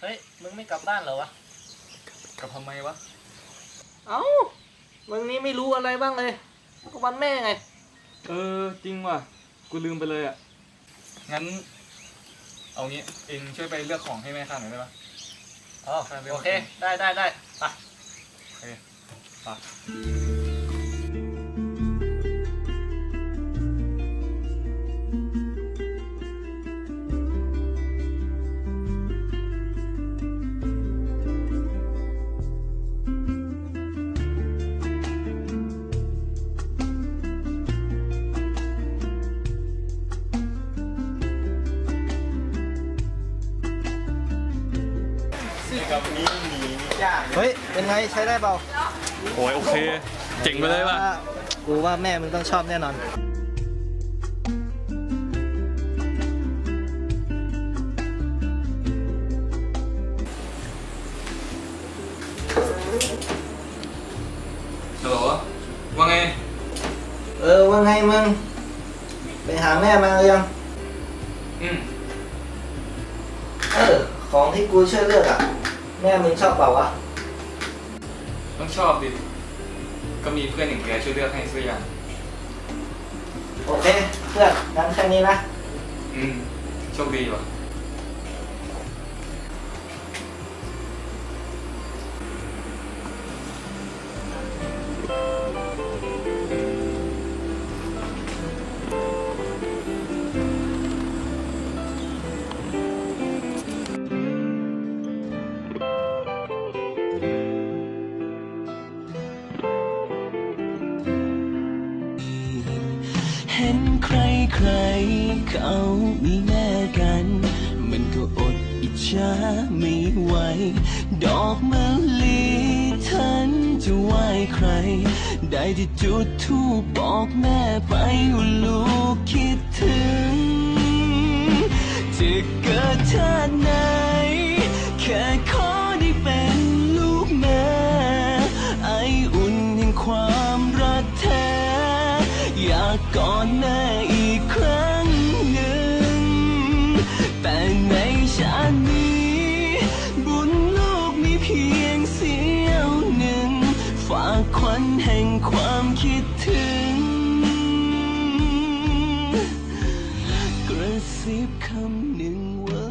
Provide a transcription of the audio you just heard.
ไม่กลับบ้านเหรอวะ กลับทำไมวะ เอ้าวันนี้ไม่รู้อะไรบ้างเลยก็วันแม่ไง เออ จริงว่ะ กูลืมไปเลยอะ งั้น เอางี้ เองช่วยไปเลือกของให้แม่ข้าหน่อยได้ปะ อ๋อใช่ไม่โอโอเคเค ได้ได้ได้ไป โอเคไป กับนี้หนีเฮ้ย เป็นไงใช้ได้เปล่าโอ้ยโอเค เจ๋งไปเลยว่ะกูว่าแม่มึงต้องชอบแน่นอน ฮัลโหลว่าไง เออว่าไงมึง ไปหาแม่มาหรือยัง อืม เออ ของที่กูช่วยเลือกอะ แม่มึงชอบเปล่าวะ ต้องชอบดิ ก็มีเพื่อนอย่างแกช่วยเลือกให้สักอย่างโอเค เพื่อนงั้นแค่นี้นะ อืม โชคดีว่ะ เห็นใครใครเขามีแม่กัน มันก็อดอิจฉาไม่ไหว ดอกมะลิทันจะไหว้ใคร ได้ที่จุดทูปบอกแม่ไปว่าลู กก่อนหน้าอีกครั้งหนึ่ง แต่ในชาตินี้ บุญลูกมีเพียงเสี้ยวหนึ่ง ฝากควันแห่งความคิดถึง กระซิบคำหนึ่งว่า